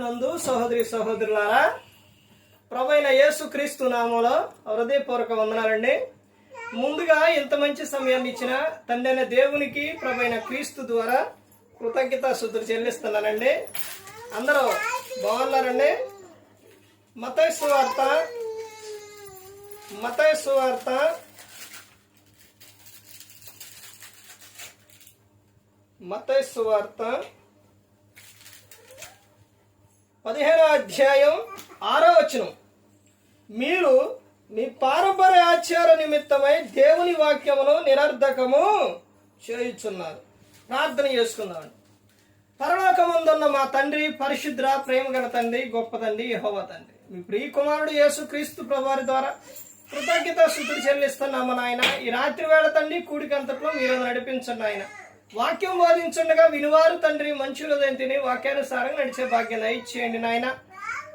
నందు సహోదరి సహోదరులారా ప్రభైన యేసు క్రీస్తు నామంలో హృదయపూర్వక వందనాలండి. ముందుగా ఇంత మంచి సమయాన్ని ఇచ్చిన తండ్రి దేవునికి ప్రభైన క్రీస్తు ద్వారా కృతజ్ఞత శుద్ధులు చెల్లిస్తున్నానండి. అందరూ బాగున్నారండి? మతైసు వార్త మతైసు వార్త. మతైసు వార్త. పదిహేనో అధ్యాయం ఆరో వచనం. మీరు మీ పారంపర్య ఆచార నిమిత్తమై దేవుని వాక్యమును నిరర్ధకము చేయుచున్నారు. ప్రార్థన చేసుకుందామండి. పరలోకముందున్న మా తండ్రి పరిశుద్ర ప్రేమగల తండ్రి గొప్ప తండ్రి యహోవ తండ్రి. మీ ప్రియ కుమారుడు యేసు క్రీస్తు ప్రభువారి ద్వారా కృతజ్ఞత శుద్ధి చెల్లిస్తున్నాము నాయన. ఈ రాత్రి వేళ తండ్రి కూడికంతట్లో మీరు నడిపించండి ఆయన వాక్యం బోధించుండగా వినువారు తండ్రి మంచులదని తిని వాక్యానుసారంగా నడిచే భాగ్యం ఇచ్చేయండి నాయన.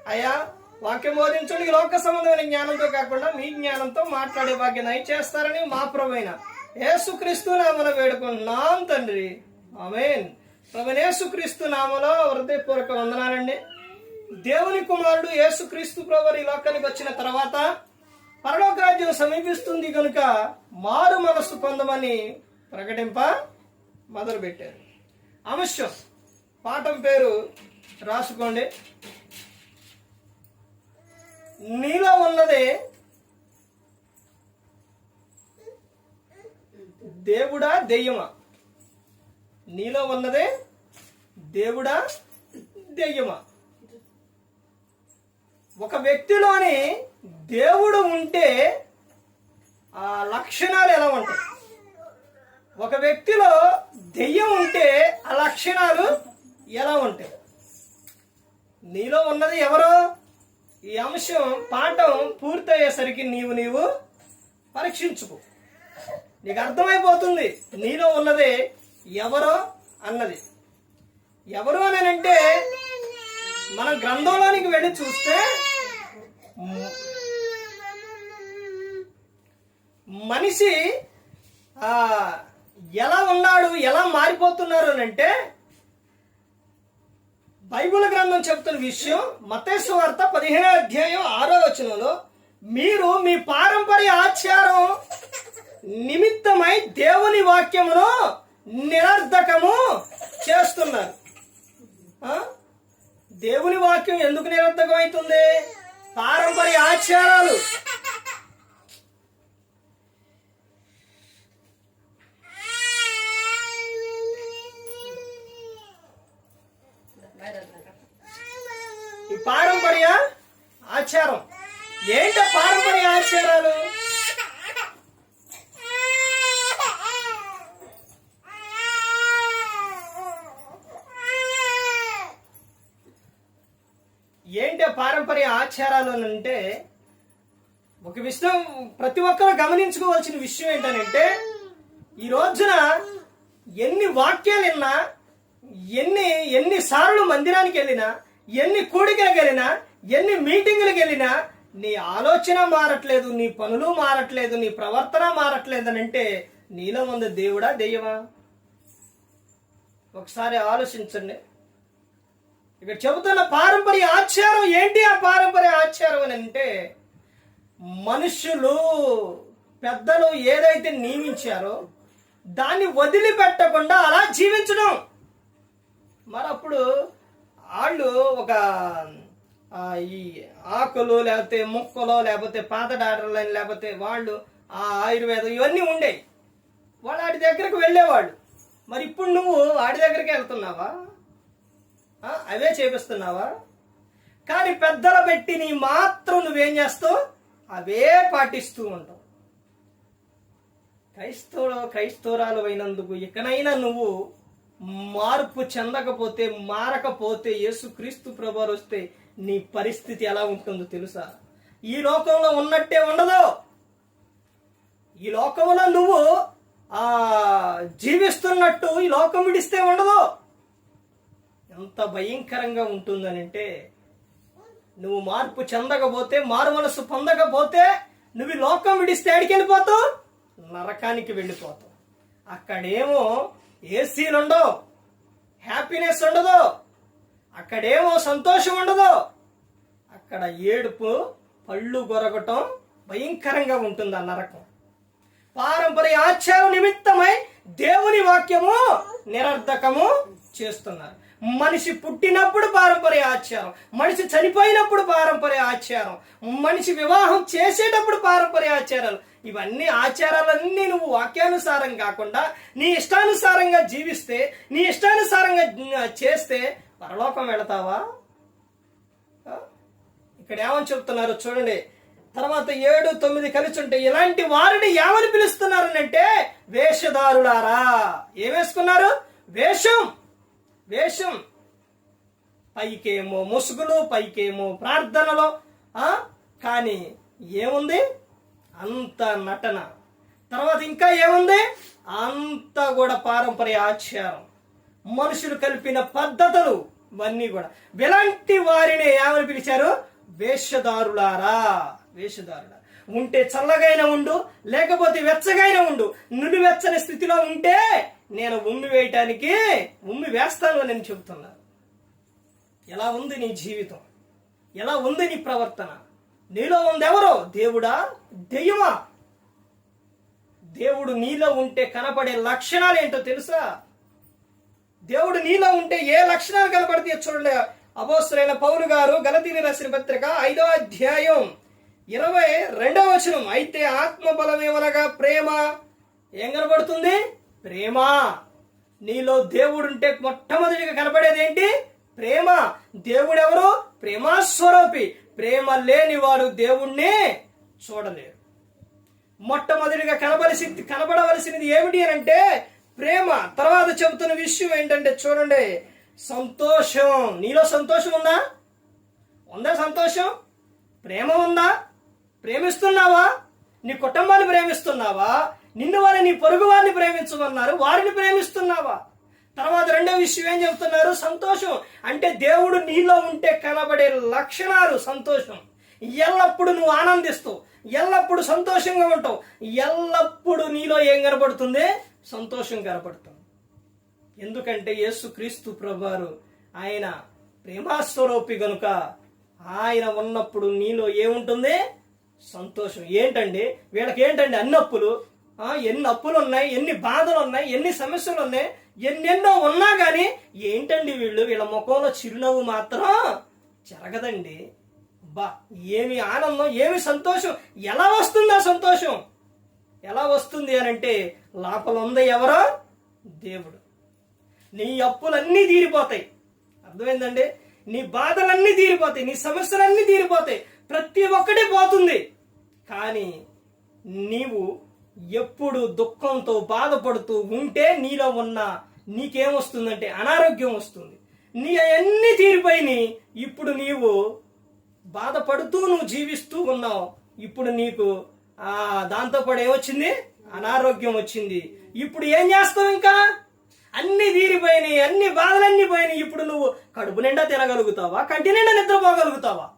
అయ్యా వాక్యం బోధించండి ఈ లోక సంబంధమైన జ్ఞానంతో కాకుండా మీ జ్ఞానంతో మాట్లాడే భాగ్యం చేస్తారని మా ప్రమైన యేసుక్రీస్తు నామన వేడుకుంటున్నాం తండ్రి. ఆమెన్. ప్రభు యేసుక్రీస్తు నామలో హృదయపూర్వక వందనాలండి. దేవుని కుమారుడు యేసుక్రీస్తు ప్రభు ఈ లోకానికి వచ్చిన తర్వాత పరలోక రాజ్యం సమీపిస్తుంది కనుక మారు మనస్సు పొందమని ప్రకటింప మొదలుపెట్టారు. అవశ్యం పాఠం పేరు రాసుకోండి. నీలో ఉన్నదే దేవుడా దెయ్యమా? నీలో ఉన్నదే దేవుడా దెయ్యమా? ఒక వ్యక్తిలోని దేవుడు ఉంటే ఆ లక్షణాలు ఎలా ఉంటాయి? ఒక వ్యక్తిలో దెయ్యం ఉంటే ఆ లక్షణాలు ఎలా ఉంటాయి? నీలో ఉన్నది ఎవరో? ఈ అంశం పాఠం పూర్తయ్యేసరికి నీవు నీవు పరీక్షించుకో. నీకు అర్థమైపోతుంది నీలో ఉన్నది ఎవరో అన్నది. ఎవరు అని అంటే మనం గ్రంథంలోనికి వెళ్ళి చూస్తే మనిషి ఆ, ఎలా ఉన్నాడు ఎలా మారిపోతున్నారు అని అంటే బైబిల్ గ్రంథం చెప్తున్న విషయం మతేశ్వ వార్త పదిహేనో అధ్యాయం ఆరో వచనంలో మీరు మీ పారంపర్య ఆచారం నిమిత్తమై దేవుని వాక్యమును నిరర్ధకము చేస్తున్నారు. దేవుని వాక్యం ఎందుకు నిరర్ధకం అవుతుంది పారంపర్య ఆచారాలు ఈ పారంపర్య ఆచారం ఏంట పారంపర్య ఆచారాలు ఏంటి పారంపర్య ఆచారాలు అని అంటే ఒక విషయం ప్రతి ఒక్కరూ గమనించుకోవాల్సిన విషయం ఏంటనంటే ఈ రోజున ఎన్ని వాక్యాలు విన్నా ఎన్ని ఎన్ని సార్లు మందిరానికి వెళ్ళినా ఎన్ని కూడికలకు వెళ్ళినా ఎన్ని మీటింగులకు వెళ్ళినా నీ ఆలోచన మారట్లేదు నీ పనులు మారట్లేదు నీ ప్రవర్తన మారట్లేదు అని అంటే నీలో ఉంది దేవుడా దెయ్యమా? ఒకసారి ఆలోచించండి. ఇక్కడ చెబుతున్న పారంపర్య ఆచారం ఏంటి? ఆ పారంపర్య ఆచారం అని అంటే మనుషులు పెద్దలు ఏదైతే నియమించారో దాన్ని వదిలిపెట్టకుండా అలా జీవించడం. మరి అప్పుడు వాళ్ళు ఒక ఈ ఆకులు లేకపోతే ముక్కలు లేకపోతే పాత డాక్టర్లు లేకపోతే వాళ్ళు ఆ ఆయుర్వేదం ఇవన్నీ ఉండేవి వాళ్ళు వాటి దగ్గరకు వెళ్ళేవాళ్ళు. మరి ఇప్పుడు నువ్వు వాటి దగ్గరికి వెళ్తున్నావా? అవే చేపిస్తున్నావా? కానీ పెద్దల పెట్టి నీ మాత్రం నువ్వేం చేస్తావు? అవే పాటిస్తూ ఉంటావు. క్రైస్తవ క్రైస్తవురాలు అయినందుకు ఇకనైనా నువ్వు మార్పు చెందకపోతే మారకపోతే యేసుక్రీస్తు ప్రభువారు వస్తే నీ పరిస్థితి ఎలా ఉంటుందో తెలుసా? ఈ లోకంలో ఉన్నట్టే ఉండదు. ఈ లోకంలో నువ్వు ఆ జీవిస్తున్నట్టు ఈ లోకం విడిస్తే ఉండదు. ఎంత భయంకరంగా ఉంటుందనంటే నువ్వు మార్పు చెందకపోతే మారు మనసు పొందకపోతే నువ్వు లోకం విడిస్తే ఎడికి వెళ్ళిపోతావు? నరకానికి వెళ్ళిపోతావు. అక్కడేమో ఏసీలు ఉండవు హ్యాపీనెస్ ఉండదు అక్కడేమో సంతోషం ఉండదు. అక్కడ ఏడుపు పళ్ళు గొరగటం భయంకరంగా ఉంటుంది ఆ నరకం. పారంపర్య ఆచారం నిమిత్తమై దేవుని వాక్యము నిరర్ధకము చేస్తున్నారు. మనిషి పుట్టినప్పుడు పారంపర్య ఆచారం మనిషి చనిపోయినప్పుడు పారంపర్య ఆచారం మనిషి వివాహం చేసేటప్పుడు పారంపర్య ఆచారాలు. ఇవన్నీ ఆచారాలన్నీ నువ్వు వాక్యానుసారం కాకుండా నీ ఇష్టానుసారంగా జీవిస్తే నీ ఇష్టానుసారంగా చేస్తే పరలోకం వెళతావా? ఇక్కడ ఏమని చెప్తున్నారు చూడండి. తర్వాత ఏడు తొమ్మిది కలిసి ఉంటే ఇలాంటి వారిని ఏమని పిలుస్తున్నారని అంటే వేషధారులారా. ఏం వేసుకున్నారు? వేషం. వేషం పైకేమో ముసుగులు పైకేమో ప్రార్థనలో కానీ ఏముంది? అంత నటన. తర్వాత ఇంకా ఏముంది? అంత కూడా పారంపర్య ఆచారం. మనుషులు కలిపిన పద్ధతులు ఇవన్నీ కూడా. ఇలాంటి వారిని ఏమని పిలిచారు? వేషధారులారా. వేషధారుల ఉంటే చల్లగైన ఉండు లేకపోతే వెచ్చగైన ఉండు. నుడి వెచ్చని స్థితిలో ఉంటే నేను ఉమ్మి వేయటానికి ఉమ్మి వేస్తాను అని నేను చెబుతున్నాను ఎలా ఉంది నీ జీవితం? ఎలా ఉంది నీ ప్రవర్తన? నీలో ఉంది దేవుడా దెయ్యమా? దేవుడు నీలో ఉంటే కనపడే లక్షణాలు ఏంటో తెలుసా? దేవుడు నీలో ఉంటే ఏ లక్షణాలు కనపడితే చూడండి అపోస్తులైన పౌరు గారు గలతీని రాసిన పత్రిక ఐదో అధ్యాయం. ఇరవై రెండవ వచనం. అయితే ఆత్మ బలమేమనగా ప్రేమ ఏం కనబడుతుంది? ప్రేమ. నీలో దేవుడు ఉంటే మొట్టమొదటిగా కనపడేది ఏంటి ప్రేమ. దేవుడు ఎవరు ప్రేమాస్వరూపి. ప్రేమ లేని వారు దేవుణ్ణి చూడలేరు. మొట్టమొదటిగా కనబలిసి కనబడవలసినది ఏమిటి అని అంటే ప్రేమ. తర్వాత చెబుతున్న విషయం ఏంటంటే చూడండి. సంతోషం. నీలో సంతోషం ఉందా? ఉందా సంతోషం? ప్రేమ ఉందా? ప్రేమిస్తున్నావా? నీ కుటుంబాన్ని ప్రేమిస్తున్నావా? నిన్ను వారిని నీ పొరుగు వారిని ప్రేమించమన్నారు వారిని ప్రేమిస్తున్నావా? తర్వాత రెండో విషయం ఏం చెప్తున్నారు సంతోషం. అంటే దేవుడు నీలో ఉంటే కనబడే లక్షణాలు సంతోషం. ఎల్లప్పుడు నువ్వు ఆనందిస్తావు ఎల్లప్పుడు సంతోషంగా ఉంటావు. ఎల్లప్పుడు నీలో ఏం కనపడుతుంది సంతోషం కనపడుతుంది ఎందుకంటే యేసు క్రీస్తు ప్రభువారు ఆయన ప్రేమాస్వరూపి గనుక ఆయన ఉన్నప్పుడు నీలో ఏముంటుంది? సంతోషం. ఏంటండి? వీళ్ళకి ఏంటండి అన్ని అప్పులు ఎన్ని అప్పులు ఉన్నాయి ఎన్ని బాధలు ఉన్నాయి ఎన్ని సమస్యలు ఉన్నాయి ఎన్నెన్నో ఉన్నా కానీ ఏంటండి వీళ్ళు? వీళ్ళ ముఖంలో చిరునవ్వు మాత్రం జరగదండి. బా ఏమి ఆనందం ఏమి సంతోషం. ఎలా వస్తుంది ఆ సంతోషం? ఎలా వస్తుంది అని అంటే లోపల ఉంది ఎవరో? దేవుడు. నీ అప్పులన్నీ తీరిపోతాయి. అర్థమైందండి? నీ బాధలన్నీ తీరిపోతాయి నీ సమస్యలన్నీ తీరిపోతాయి. ప్రతి ఒక్కటి పోతుంది. కానీ నీవు ఎప్పుడు దుఃఖంతో బాధపడుతూ ఉంటే నీలో ఉన్న నీకేమొస్తుందంటే అనారోగ్యం వస్తుంది. నీ అవన్నీ తీరిపోయినాయి ఇప్పుడు నీవు బాధపడుతూ నువ్వు జీవిస్తూ ఉన్నావు. ఇప్పుడు నీకు ఆ దాంతో ఏమొచ్చింది? అనారోగ్యం వచ్చింది. ఇప్పుడు ఏం చేస్తావు ఇంకా? అన్ని తీరిపోయినాయి అన్ని బాధలన్నీ పోయినాయి. ఇప్పుడు నువ్వు కడుపు నిండా తినగలుగుతావా? కంటి నిండా నిద్రపోగలుగుతావా?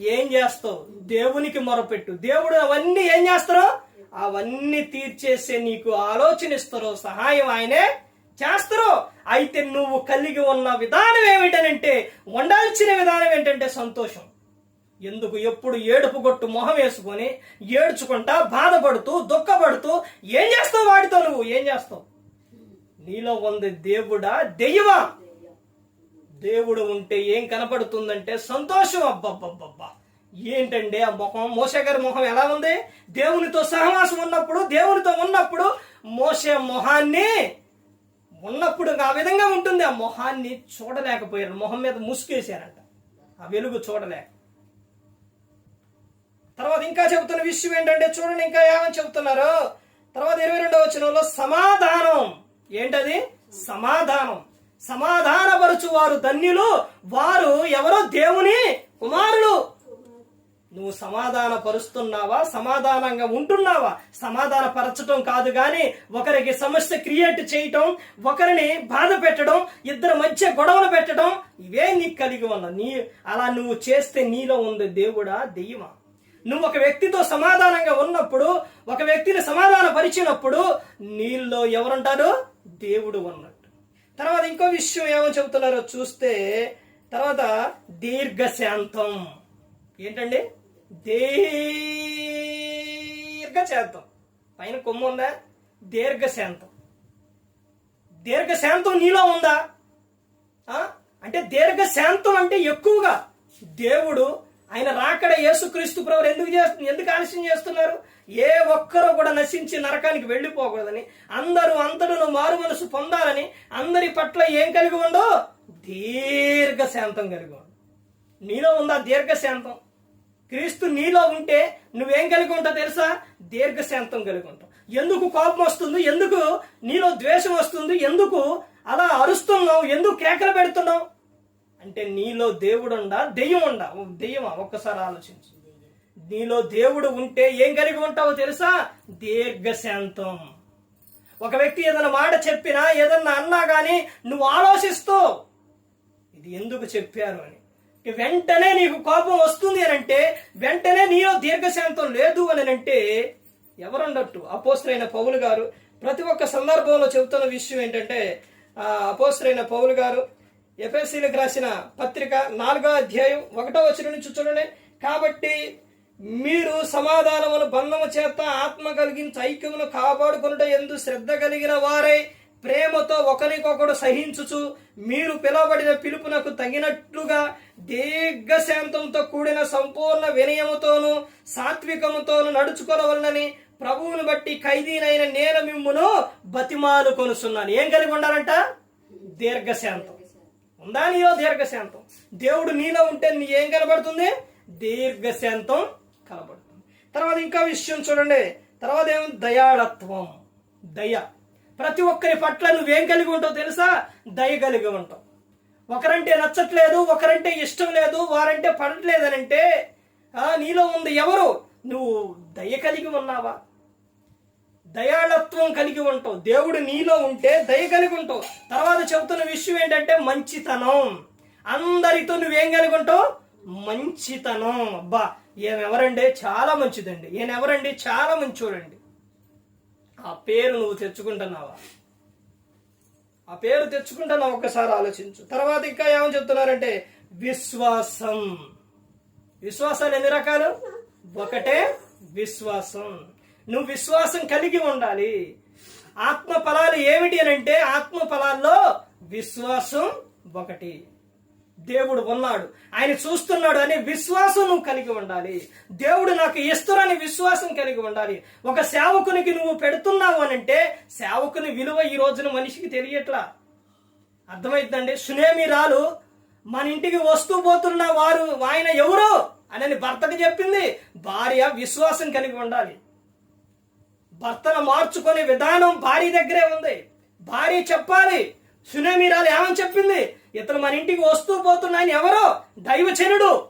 ఏం చేస్తావు? దేవునికి మొరపెట్టు. దేవుడు అవన్నీ ఏం చేస్తారో? అవన్నీ తీర్చేసే నీకు ఆలోచన ఇస్తారో సహాయం ఆయనే చేస్తారు. అయితే నువ్వు కలిగి ఉన్న విధానం ఏమిటనంటే ఉండాల్సిన విధానం ఏంటంటే సంతోషం. ఎందుకు? ఎప్పుడు ఏడుపు కొట్టు మొహం వేసుకొని ఏడ్చుకుంటా బాధపడుతూ దుఃఖపడుతూ ఏం చేస్తావు వాడితో నువ్వు? ఏం చేస్తావు? నీలో ఉంది దేవుడా దెయ్యమా? దేవుడు ఉంటే ఏం కనపడుతుందంటే సంతోషం. అబ్బబ్బబ్బబ్బా. ఏంటండి ఆ ముఖం? మోసే గారి ముఖం ఎలా ఉంది? దేవునితో సహవాసం ఉన్నప్పుడు దేవునితో ఉన్నప్పుడు మోసే మొహాన్ని ఉన్నప్పుడు ఆ విధంగా ఉంటుంది. ఆ మొహాన్ని చూడలేకపోయారు. మొహం మీద ముసుగేశారంట ఆ వెలుగు చూడలేక. తర్వాత ఇంకా చెబుతున్న విషయం ఏంటంటే చూడండి ఇంకా ఏమని చెబుతున్నారు? తర్వాత ఇరవై రెండవ వచనంలో సమాధానం. ఏంటది? సమాధానం. సమాధానపరచు వారు ధన్యులు. వారు ఎవరో దేవుని కుమారులు. నువ్వు సమాధాన పరుస్తున్నావా సమాధానంగా ఉంటున్నావా? సమాధాన పరచటం కాదు కానీ ఒకరికి సమస్య క్రియేట్ చేయటం ఒకరిని బాధ పెట్టడం ఇద్దరి మధ్య గొడవలు పెట్టడం ఇవే నీకు కలిగి ఉన్న నీ అలా నువ్వు చేస్తే నీలో ఉంది దేవుడా దెయ్యమా నువ్వు ఒక వ్యక్తితో సమాధానంగా ఉన్నప్పుడు ఒక వ్యక్తిని సమాధాన పరిచినప్పుడు నీళ్ళలో ఎవరుంటారు? దేవుడు ఉన్నాడు తర్వాత ఇంకో విషయం ఏమో చెబుతున్నారో చూస్తే తర్వాత దీర్ఘశాంతం. ఏంటండి? దీర్ఘశాంతం. పైన కొమ్ము ఉందా? దీర్ఘశాంతం. దీర్ఘశాంతం నీలో ఉందా? అంటే దీర్ఘశాంతం అంటే ఎక్కువగా దేవుడు ఆయన రాకడ యేసుక్రీస్తు ప్రభు ఎందుకు చేస్తు ఎందుకు ఆలస్యం చేస్తున్నారు? ఏ ఒక్కరూ కూడా నశించి నరకానికి వెళ్ళిపోకూడదని అందరూ అంతటను మారు మనసు పొందాలని అందరి పట్ల ఏం కలిగి ఉండో? దీర్ఘశాంతం కలిగి ఉండు. నీలో ఉందా దీర్ఘశాంతం? క్రీస్తు నీలో ఉంటే నువ్వేం కలిగి ఉంటావు తెలుసా? దీర్ఘశాంతం కలిగి ఉంటావు. ఎందుకు కోపం వస్తుంది? ఎందుకు నీలో ద్వేషం వస్తుంది? ఎందుకు అలా అరుస్తున్నావు? ఎందుకు కేకలు పెడుతున్నావు? అంటే నీలో దేవుడు ఉండా? దెయ్యం ఉండా? ఓ దెయ్యమా? ఒక్కసారి ఆలోచించు. నీలో దేవుడు ఉంటే ఏం కలిగి ఉంటావో తెలుసా? దీర్ఘశాంతం. ఒక వ్యక్తి ఏదైనా మాట చెప్పినా ఏదన్నా అన్నా కానీ నువ్వు ఆలోచిస్తూ ఇది ఎందుకు చెప్పారు అని? వెంటనే నీకు కోపం వస్తుంది అని అంటే వెంటనే నీలో దీర్ఘశాంతం లేదు అని అంటే ఎవరన్నట్టు అపోస్తులైన పౌలు గారు ప్రతి ఒక్క సందర్భంలో చెబుతున్న విషయం ఏంటంటే ఆ అపోస్తులైన పౌలు గారు ఎఫ్ఎస్సీలకు రాసిన పత్రిక నాలుగో అధ్యాయం ఒకటో వచ్చిన నుంచి చూడండి. కాబట్టి మీరు సమాధానమును బంధము చేత ఆత్మ కలిగించి ఐక్యమును కాపాడుకొనుట ఎందు శ్రద్ధ కలిగిన వారై ప్రేమతో ఒకరికొకడు సహించుచు మీరు పిలవబడిన పిలుపునకు తగినట్లుగా దీర్ఘశాంతంతో కూడిన సంపూర్ణ వినయముతోను సాత్వికముతోను నడుచుకోవలనని ప్రభువుని బట్టి ఖైదీనైన నేను మిమ్మును బతిమాలు కొనుస్తున్నాను ఏం కలిగి ఉండాలంట? దీర్ఘశాంతం. ఉందా నీలో దీర్ఘశాంతం? దేవుడు నీలో ఉంటే నీ ఏం కనబడుతుంది? దీర్ఘశాంతం కనబడుతుంది. తర్వాత ఇంకా విషయం చూడండి. తర్వాత ఏమో దయాళత్వం. దయ. ప్రతి ఒక్కరి పట్ల నువ్వేం కలిగి ఉంటావు తెలుసా? దయ కలిగి ఉంటావు. ఒకరంటే నచ్చట్లేదు ఒకరంటే ఇష్టం లేదు వారంటే పడట్లేదనంటే ఆ, నీలో ఉంది ఎవరు? నువ్వు దయ కలిగి ఉన్నావా? దయాళత్వం కలిగి ఉంటావు. దేవుడు నీలో ఉంటే దయ కలిగి ఉంటావు. తర్వాత చెబుతున్న విషయం ఏంటంటే మంచితనం. అందరితో నువ్వేం కలిగి ఉంటావు? మంచితనం. అబ్బా ఈయన ఎవరండి చాలా మంచిదండి. ఈయన ఎవరండి చాలా మంచోడండి. ఆ పేరు నువ్వు తెచ్చుకుంటున్నావా? ఆ పేరు తెచ్చుకుంటున్నావు? ఒక్కసారి ఆలోచించు. తర్వాత ఇంకా ఏమని చెప్తున్నారంటే విశ్వాసం. విశ్వాసాలు ఎన్ని రకాలు? ఒకటే విశ్వాసం. నువ్వు విశ్వాసం కలిగి ఉండాలి. ఆత్మ ఫలాలు ఏమిటి అని అంటే ఆత్మ ఫలాల్లో విశ్వాసం ఒకటి. దేవుడు ఉన్నాడు. ఆయన చూస్తున్నాడు అనే విశ్వాసం నువ్వు కలిగి ఉండాలి. దేవుడు నాకు ఇస్తురని విశ్వాసం కలిగి ఉండాలి. ఒక సేవకునికి నువ్వు పెడుతున్నావు అని అంటే సేవకుని విలువ ఈ రోజున మనిషికి తెలియట్లా? అర్థమైందండి? సునేమి రాలు మన ఇంటికి వస్తూ పోతున్న వారు ఆయన ఎవరు? అని భర్తకు చెప్పింది. భార్య విశ్వాసం కలిగి ఉండాలి. భర్తను మార్చుకునే విధానం భార్య దగ్గరే ఉంది. భార్య చెప్పాలి. సునేమిరాలు ఏమని చెప్పింది? ఇతను మన ఇంటికి వస్తూ పోతున్నాయని ఎవరో? దైవజనుడు.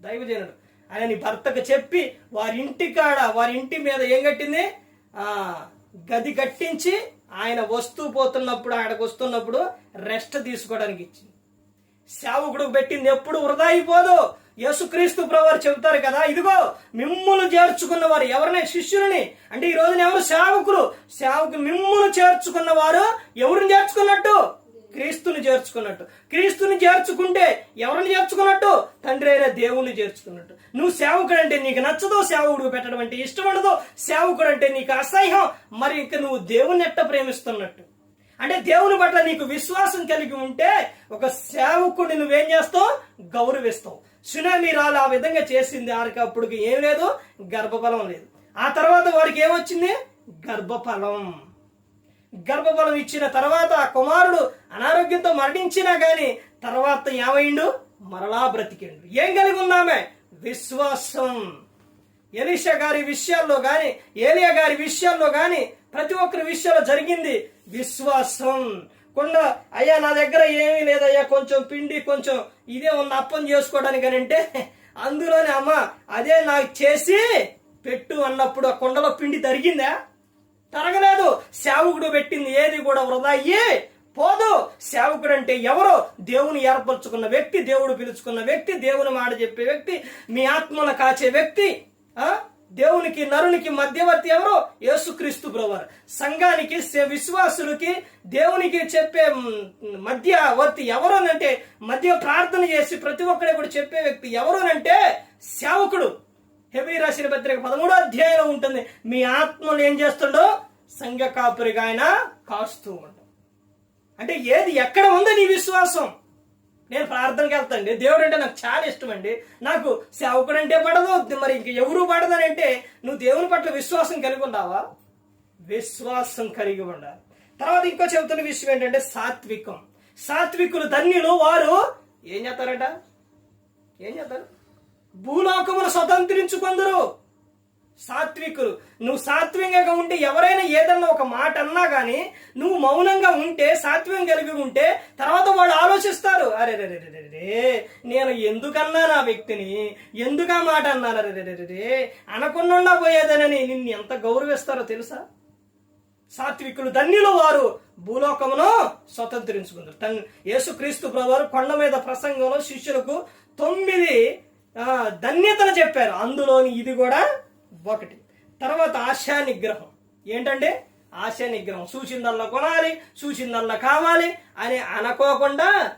దైవజనుడు. ఆయన భర్తకు చెప్పి వారి ఇంటి కాడ వారి ఇంటి మీద ఏం కట్టింది? గది కట్టించి ఆయన వస్తూ పోతున్నప్పుడు ఆడకు వస్తున్నప్పుడు రెస్ట్ తీసుకోవడానికి ఇచ్చింది. సేవకుడు పెట్టింది ఎప్పుడు వృధా అయిపోదు. యేసుక్రీస్తు ప్రవారు చెబుతారు కదా ఇదిగో మిమ్ములు చేర్చుకున్న వారు ఎవరినే? శిష్యులని. అంటే ఈ రోజున ఎవరు సేవకులు? సేవకులు మిమ్ములు చేర్చుకున్న వారు ఎవరిని చేర్చుకున్నట్టు? క్రీస్తుని చేర్చుకున్నట్టు. క్రీస్తుని చేర్చుకుంటే ఎవరిని చేర్చుకున్నట్టు? తండ్రి అయిన దేవుణ్ణి చేర్చుకున్నట్టు. నువ్వు సేవకుడు అంటే నీకు నచ్చదో సేవకుడు పెట్టడం అంటే ఇష్టం ఉండదో సేవకుడు అంటే నీకు అసహ్యం. మరి ఇంక నువ్వు దేవుని ఎట్ట ప్రేమిస్తున్నట్టు? అంటే దేవుని పట్ల నీకు విశ్వాసం కలిగి ఉంటే ఒక సేవకుడిని నువ్వేం చేస్తావు? గౌరవిస్తావు. సునామీ రాలు ఆ విధంగా చేసింది ఆరికి అప్పటికి ఏం లేదు? గర్భఫలం లేదు. ఆ తర్వాత వారికి ఏమొచ్చింది? గర్భఫలం. గర్భఫలం ఇచ్చిన తర్వాత ఆ కుమారుడు అనారోగ్యంతో మరణించినా కానీ తర్వాత ఏమైండు? మరలా బ్రతికిండు. ఏం కలిగి ఉన్నామే? విశ్వాసం. ఎలీషా గారి విషయాల్లో కానీ ఏలియా గారి విషయాల్లో కానీ ప్రతి ఒక్కరి విషయంలో జరిగింది విశ్వాసం. కొండ అయ్యా నా దగ్గర ఏమీ లేదయ్యా కొంచెం పిండి కొంచెం ఇదే ఉన్న అప్పం చేసుకోవడానికి అని అంటే అందులోనే అమ్మ అదే నాకు చేసి పెట్టు అన్నప్పుడు ఆ కొండలో పిండి తరిగిందా? తరగలేదు. సేవకుడు పెట్టింది ఏది కూడా వృధా అయ్యి పోదు. సేవకుడు అంటే ఎవరో? దేవుని ఏర్పరచుకున్న వ్యక్తి దేవుడు పిలుచుకున్న వ్యక్తి దేవుని మాట చెప్పే వ్యక్తి మీ ఆత్మను కాచే వ్యక్తి ఆ? దేవునికి నరునికి మధ్యవర్తి ఎవరు? యేసుక్రీస్తు బ్రవర్ సంఘానికి విశ్వాసులకి దేవునికి చెప్పే మధ్యవర్తి ఎవరోనంటే మధ్య ప్రార్థన చేసి ప్రతి ఒక్కడే కూడా చెప్పే వ్యక్తి ఎవరోనంటే సేవకుడు. హెబీ రాసిన పత్రిక పదమూడో అధ్యాయంలో ఉంటుంది. మీ ఆత్మలు ఏం చేస్తుండో సంఘ కాపురిగా ఆయన కాస్తూ ఉంటాడు అంటే ఏది ఎక్కడ ఉంది నీ విశ్వాసం. నేను ప్రార్థనకి వెళ్తాండి దేవుడు అంటే నాకు చాలా ఇష్టం అండి. నాకు సేవకుడు అంటే పడదు. మరి ఇంక ఎవరు పడదనంటే నువ్వు దేవుని పట్ల విశ్వాసం కలిగి ఉన్నావా విశ్వాసం కలిగి ఉండాలి. తర్వాత ఇంకో చెబుతున్న విషయం ఏంటంటే సాత్వికం. సాత్వికులు ధన్యులు వారు ఏం చేస్తారట? ఏం చేస్తారు? భూలోకమును స్వతంత్రించుకుందరు. సాత్వికులు. నువ్వు సాత్వికంగా ఉంటే ఎవరైనా ఏదన్నా ఒక మాట అన్నా కానీ నువ్వు మౌనంగా ఉంటే సాత్వికం కలిగి ఉంటే తర్వాత వాళ్ళు ఆలోచిస్తారు. అరే రే రే రే నేను ఎందుకన్నా నా వ్యక్తిని? ఎందుకు ఆ మాట అన్నాను? అరే రే రే రే రే అనకుండా పోయేదనని నిన్ను ఎంత గౌరవిస్తారో తెలుసా? సాత్వికులు ధన్యులు వారు. భూలోకమును స్వతంత్రించుకుంటారు తన్ యేసుక్రీస్తు ప్రభువారు కొండ మీద ప్రసంగంలో శిష్యులకు తొమ్మిది ధన్యతను ధన్యతలు చెప్పారు. అందులోని ఇది కూడా ఒకటి. తర్వాత ఆశా నిగ్రహం. ఏంటంటే ఆశా నిగ్రహం. సూచిందల్లా కొనాలి సూచిందల్లా కావాలి అని అనుకోకుండా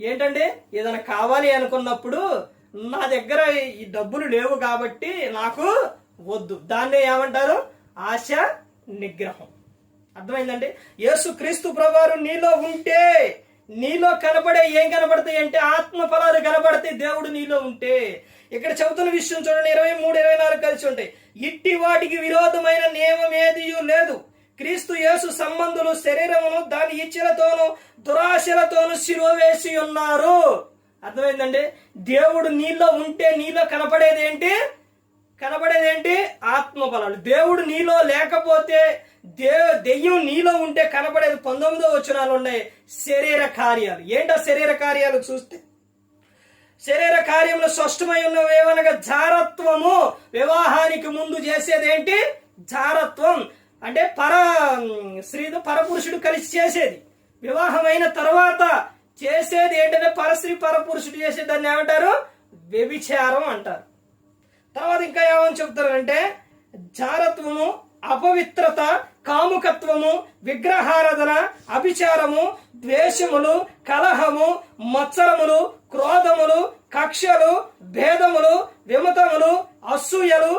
ఏంటంటే ఏదైనా కావాలి అనుకున్నప్పుడు నా దగ్గర ఈ డబ్బులు లేవు కాబట్టి నాకు వద్దు. దాన్నే ఏమంటారు? ఆశ నిగ్రహం. అర్థమైందండి? యేసు క్రీస్తు ప్రభువారు నీలో ఉంటే నీలో కనబడే ఏం కనబడతాయి అంటే ఆత్మ ఫలాలు కనబడతాయి దేవుడు నీలో ఉంటే. ఇక్కడ చెబుతున్న విషయం చూడండి ఇరవై మూడు ఇరవై నాలుగు కలిసి ఉంటాయి. ఇట్టి వాటికి విరోధమైన నియమం ఏది లేదు. క్రీస్తు యేసు సంబంధులు శరీరమును దాని ఇచ్చలతోనూ దురాశలతోనూ శిరోవేసి ఉన్నారు. అర్థమైందండి? దేవుడు నీలో ఉంటే నీలో కనపడేది ఏంటి? కనబడేది ఏంటి ఆత్మఫలాలు దేవుడు నీలో లేకపోతే దే దెయ్యం నీలో ఉంటే కనబడేది పంతొమ్మిదో వచనాలు ఉన్నాయి శరీర కార్యాలు. ఏంటో శరీర కార్యాలు చూస్తే? శరీర కార్యములు స్పష్టమై ఉన్నవి ఏమనగా జారత్వము. వివాహానికి ముందు చేసేది ఏంటి జారత్వం. అంటే పర స్త్రీతో పరపురుషుడు కలిసి చేసేది. వివాహమైన తర్వాత చేసేది ఏంటంటే పరస్త్రీ పరపురుషుడు చేసే దాన్ని ఏమంటారు? వ్యభిచారం అంటారు. తర్వాత ఇంకా ఏమని చెప్తారంటే జారత్వము అపవిత్రత కాముకత్వము విగ్రహారాధన అభిచారము ద్వేషములు కలహము మత్సరములు క్రోధములు కక్షలు భేదములు విమతములు అసూయలు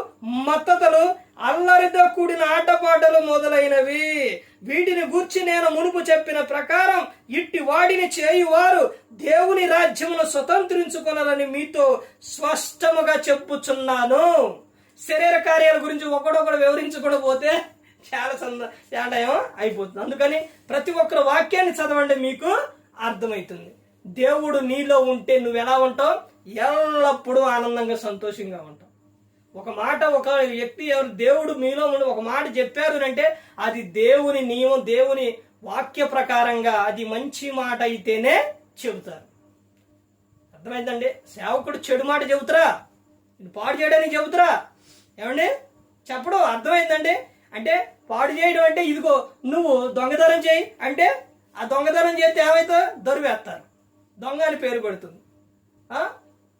మత్తతలు అల్లరితో కూడిన ఆటపాటలు మొదలైనవి. వీటిని గూర్చి నేను మునుపు చెప్పిన ప్రకారం ఇట్టి వాడిని చేయువారు దేవుని రాజ్యమును స్వతంత్రించుకొనాలని మీతో స్పష్టముగా చెప్పుచున్నాను. శరీర కార్యాల గురించి ఒకడొకడు వివరించకుండా పోతే చాలా సంద చాలా అయిపోతుంది. అందుకని ప్రతి ఒక్కరు వాక్యాన్ని చదవండి మీకు అర్థమవుతుంది. దేవుడు నీలో ఉంటే నువ్వు ఎలా ఉంటావు? ఎల్లప్పుడూ ఆనందంగా సంతోషంగా ఉంటావు. ఒక మాట ఒక వ్యక్తి ఎవరు దేవుడు మీలో ఉండి ఒక మాట చెప్పారు అంటే అది దేవుని నియమం దేవుని వాక్య ప్రకారంగా అది మంచి మాట అయితేనే చెబుతారు. అర్థమైందండి? సేవకుడు చెడు మాట చెబుతారా? పాడు చేయడానికి చెబుతారా? ఏమండి? చెప్పడం అర్థమైందండి? అంటే పాడు చేయడం అంటే ఇదిగో నువ్వు దొంగతనం చేయి అంటే ఆ దొంగతనం చేస్తే ఏమైతే? దొరివేస్తారు దొంగ అని పేరు పెడుతుంది.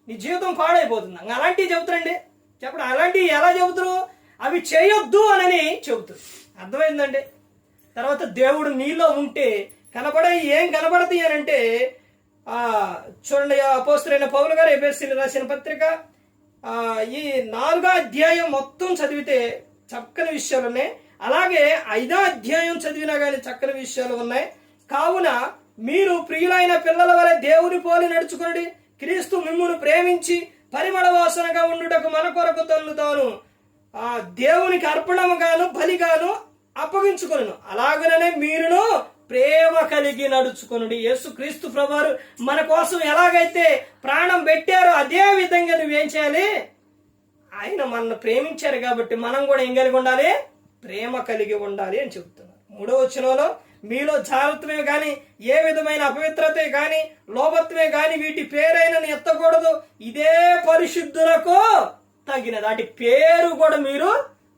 నీ జీవితం పాడైపోతుంది. అలాంటివి చెబుతారండి? చెప్పడం అలాంటివి ఎలా చెబుతారు? అవి చేయొద్దు అని చెబుతారు. అర్థమైందండి? తర్వాత దేవుడు నీలో ఉంటే కనబడే ఏం కనబడతాయి అని అంటే చూడండి అపోస్తులైన పౌలు గారు ఎబెస్సీలు రాసిన పత్రిక ఈ నాలుగో అధ్యాయం మొత్తం చదివితే చక్కని విషయాలు ఉన్నాయి. అలాగే ఐదో అధ్యాయం చదివినా కానీ చక్కని విషయాలు ఉన్నాయి. కావున మీరు ప్రియులైన పిల్లల వలె దేవుని పోలి నడుచుకుని క్రీస్తు మిమ్మును ప్రేమించి పరిమళ వాసనగా ఉండుటకు మన కొరకు తన్ను తాను ఆ దేవునికి అర్పణముగాను బలిగాను అప్పగించుకొను అలాగనే మీరును ప్రేమ కలిగి నడుచుకొనుడి. యేసు క్రీస్తు ప్రభువారు మన కోసం ఎలాగైతే ప్రాణం పెట్టారో అదే విధంగా నువ్వేం చేయాలి? ఆయన మనల్ని ప్రేమించారు కాబట్టి మనం కూడా ఏం కలిగి ఉండాలి? ప్రేమ కలిగి ఉండాలి అని చెబుతున్నారు. మూడో వచనంలో మీలో జాగ్రత్తమే కానీ ఏ విధమైన అపవిత్రతే కానీ లోపత్వమే కానీ వీటి పేరైన ఎత్తకూడదు. ఇదే పరిశుద్ధులకు తగినది అటు పేరు కూడా మీరు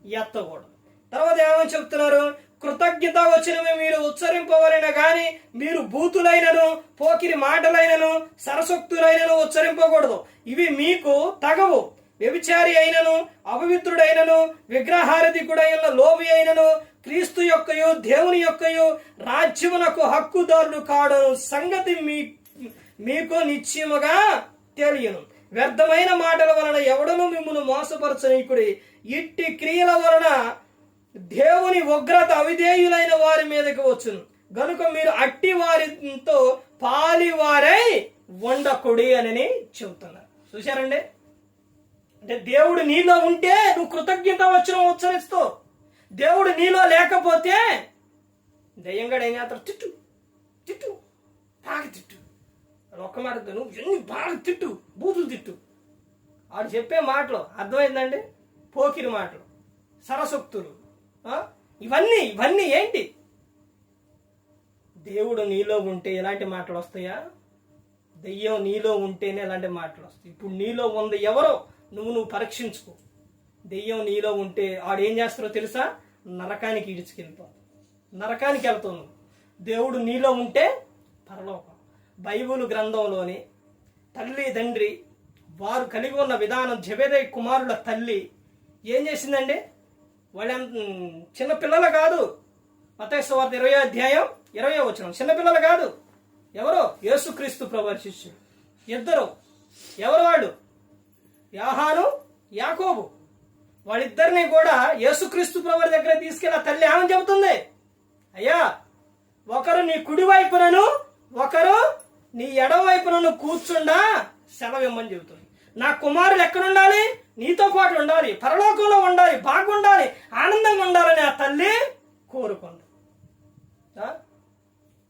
ఎత్తకూడదు. తర్వాత ఏమని చెప్తున్నారు? కృతజ్ఞత వచ్చినవి మీరు ఉచ్చరింపవలన కానీ మీరు బూతులైనను పోకిరి మాటలైనను సరసక్తులైనను ఉచ్చరింపకూడదు. ఇవి మీకు తగవు. వ్యభిచారి అయినను అపవిత్రుడైనను విగ్రహారధికుడైన లోభి అయినను క్రీస్తు యొక్కయు దేవుని యొక్కయు రాజ్యమునకు హక్కుదారులు కాడు సంగతి మీ మీకు నిశ్చయముగా తెలియను. వ్యర్థమైన మాటల వలన ఎవడను మిమ్మల్ని మోసపరచనీకుడి. ఇట్టి క్రియల వలన దేవుని ఉగ్రత అవిధేయులైన వారి మీదకి వచ్చును. గనుక మీరు అట్టి వారితో పాలివారై ఉండకుడి అని చెబుతున్నారు చూశారండి? అంటే దేవుడు నీలో ఉంటే నువ్వు కృతజ్ఞత వచ్చిన ఉచ్చరిస్తావు దేవుడు నీలో లేకపోతే దయ్యంగాడు ఏం చేస్తారు తిట్టు. తిట్టు. బాగా తిట్టు. అని ఒక్క మాట నువ్వు ఎన్ని బాగా తిట్టు బూతులు తిట్టు. ఆడు చెప్పే మాటలు అర్థమైందండి? పోకిరి మాటలు సరసక్తులు ఇవన్నీ ఇవన్నీ ఏంటి? దేవుడు నీలో ఉంటే ఎలాంటి మాటలు వస్తాయా? దెయ్యం నీలో ఉంటేనే ఎలాంటి మాటలు వస్తాయి? ఇప్పుడు నీలో ఉంది ఎవరో నువ్వు నువ్వు పరీక్షించుకో. దెయ్యం నీలో ఉంటే ఆడు ఏం చేస్తారో తెలుసా? నరకానికి ఇడుచుకెళ్ళిపోతావు నరకానికి వెళ్తావు దేవుడు నీలో ఉంటే పరలోకం. బైబుల్ గ్రంథంలోని తల్లి తండ్రి వారు కలిగి ఉన్న విధానం జబేదయ్ కుమారుల తల్లి ఏం చేసిందండి? వాళ్ళ చిన్నపిల్లలు కాదు. కాదు మతేశ్వార్త ఇరవై అధ్యాయం ఇరవై వచ్చిన చిన్నపిల్లలు కాదు. ఎవరో? యేసుక్రీస్తు ప్రభు శిష్యుడు ఇద్దరు. ఎవరు వాళ్ళు? యాహాను యాకోబు. వాళ్ళిద్దరిని కూడా యేసుక్రీస్తు ప్రభు దగ్గర తీసుకెళ్ళి తల్లి ఏమని చెబుతుంది. అయ్యా ఒకరు నీ కుడి వైపునను ఒకరు నీ ఎడవైపునను కూర్చుండా సెలవు చెబుతుంది. నా కుమారులు ఎక్కడ ఉండాలి నీతో పాటు ఉండాలి. పరలోకంలో ఉండాలి. బాగుండాలి. ఆనందంగా ఉండాలని ఆ తల్లి కోరుకుంది.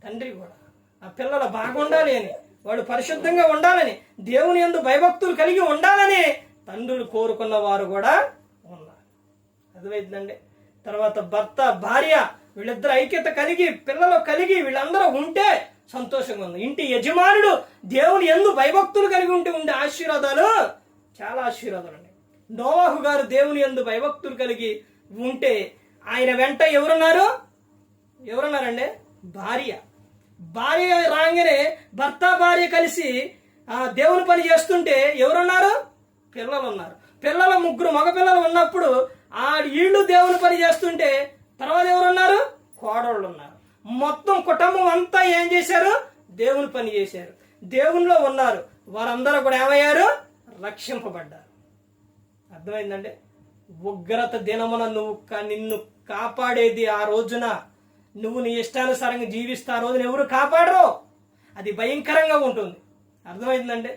తండ్రి కూడా. ఆ పిల్లలు బాగుండాలి అని వాడు పరిశుద్ధంగా ఉండాలని దేవుని యందు భయభక్తులు కలిగి ఉండాలని తండ్రులు కోరుకున్న వారు కూడా అర్థమైందండి? తర్వాత భర్త భార్య వీళ్ళిద్దరు ఐక్యత కలిగి పిల్లలు కలిగి వీళ్ళందరూ ఉంటే సంతోషంగా ఉంది. ఇంటి యజమానుడు దేవుని ఎందు భయభక్తులు కలిగి ఉంటే ఉండే ఆశీర్వాదాలు చాలా ఆశీర్వాదాలు ఉన్నాయి నోవాహు గారు దేవుని ఎందు భయభక్తులు కలిగి ఉంటే ఆయన వెంట ఎవరున్నారు? ఎవరున్నారండి? భార్య. భార్య రాగానే భర్త భార్య కలిసి ఆ దేవుని పని చేస్తుంటే ఎవరున్నారు? పిల్లలు ఉన్నారు. పిల్లల ముగ్గురు మగపిల్లలు ఉన్నప్పుడు ఆ వీళ్ళు దేవుని పని చేస్తుంటే తర్వాత ఎవరున్నారు? కోడళ్ళు ఉన్నారు. మొత్తం కుటుంబం అంతా ఏం చేశారు? దేవుని పని చేశారు. దేవునిలో ఉన్నారు. వారందరూ కూడా ఏమయ్యారు? రక్షింపబడ్డారు. అర్థమైందండి? ఉగ్రత దినమున నువ్వు కా- నిన్ను కాపాడేది ఆ రోజున నువ్వు నీ ఇష్టానుసారంగా జీవిస్తే ఆ రోజున ఎవరు కాపాడరు? అది భయంకరంగా ఉంటుంది. అర్థమైందండి?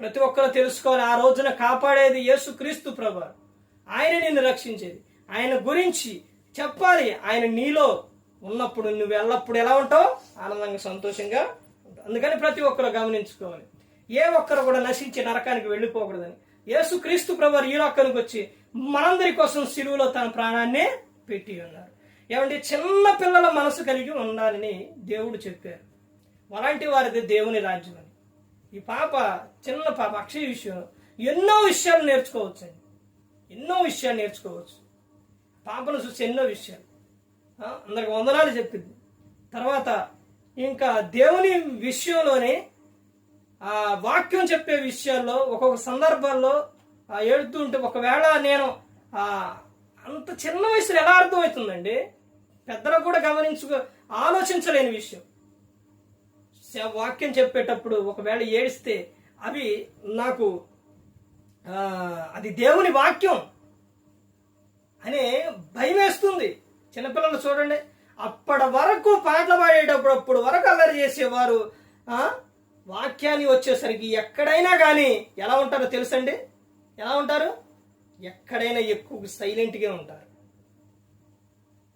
ప్రతి ఒక్కరూ తెలుసుకోవాలి ఆ రోజున కాపాడేది యేసుక్రీస్తు ప్రభు. ఆయన నిన్ను రక్షించేది. ఆయన గురించి చెప్పాలి. ఆయన నీలో ఉన్నప్పుడు నువ్వు ఎల్లప్పుడు ఎలా ఉంటావు ఆనందంగా సంతోషంగా ఉంటావు. అందుకని ప్రతి ఒక్కరు గమనించుకోవాలి. ఏ ఒక్కరు కూడా నశించి నరకానికి వెళ్ళిపోకూడదని. యేసుక్రీస్తు ప్రభు ఈ లోకానికి వచ్చి మనందరి కోసం సిలువలో తన ప్రాణాన్ని పెట్టి ఉన్నారు. ఏమంటే చిన్న పిల్లల మనసు కలిగి ఉండాలని దేవుడు చెప్పారు. అలాంటి వారిది దేవుని రాజ్యం అని. ఈ పాప చిన్న పాప అక్షయ విషయం ఎన్నో విషయాలు నేర్చుకోవచ్చండి. ఎన్నో విషయాలు నేర్చుకోవచ్చు. పాపను చూసి ఎన్నో విషయాలు. అందరికి వందనాలు చెప్పింది. తర్వాత ఇంకా దేవుని విషయంలోనే ఆ వాక్యం చెప్పే విషయాల్లో ఒక్కొక్క సందర్భాల్లో ఏడుతుంటే ఏడుతూ ఉంటే ఒకవేళ నేను అంత చిన్న వయసులో ఎలా అర్థమవుతుందండి? పెద్దలు కూడా గమనించుకో ఆలోచించలేని విషయం. వాక్యం చెప్పేటప్పుడు ఒకవేళ ఏడిస్తే అవి నాకు అది దేవుని వాక్యం అనే భయం వేస్తుంది. చిన్నపిల్లలు చూడండి. అప్పటి వరకు పాటలు పాడేటప్పుడు అప్పుడు వరకు అల్లరి చేసేవారు వాక్యాన్ని వచ్చేసరికి ఎక్కడైనా కానీ ఎలా ఉంటారో తెలుసండి? ఎలా ఉంటారు? ఎక్కడైనా ఎక్కువ సైలెంట్గా ఉంటారు.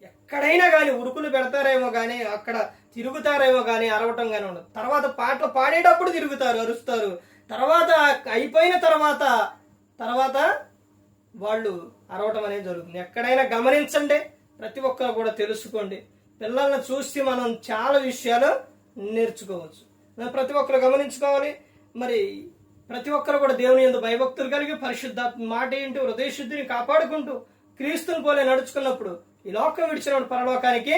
ఎక్కడైనా కానీ ఉరుకులు పెడతారేమో కానీ అక్కడ తిరుగుతారేమో కానీ అరవటం కానీ ఉండదు. తర్వాత పాటలు పాడేటప్పుడు తిరుగుతారు అరుస్తారు. తర్వాత అయిపోయిన తర్వాత తర్వాత వాళ్ళు అరవటం అనేది జరుగుతుంది. ఎక్కడైనా గమనించండి ప్రతి ఒక్కరు కూడా తెలుసుకోండి. పిల్లల్ని చూసి మనం చాలా విషయాలు నేర్చుకోవచ్చు. ప్రతి ఒక్కరు గమనించుకోవాలి. మరి ప్రతి ఒక్కరు కూడా దేవుని ఎందు భయభక్తులు కలిగి పరిశుద్ధాత్మ మాట ఏంటి? హృదయ శుద్ధిని కాపాడుకుంటూ క్రీస్తుని పోలే నడుచుకున్నప్పుడు ఈ లోకం విడిచిన పరలోకానికి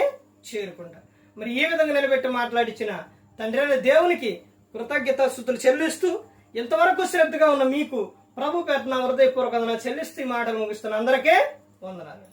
చేరుకుంటారు మరి ఈ విధంగా నిలబెట్టి మాట్లాడించిన తండ్రి అయిన దేవునికి కృతజ్ఞత స్థుతులు చెల్లిస్తూ ఇంతవరకు శ్రద్ధగా ఉన్న మీకు ప్రభు పెట్టిన హృదయపూర్వకంగా చెల్లిస్తూ ఈ మాటలు ముగిస్తున్న అందరికీ వందనాలు.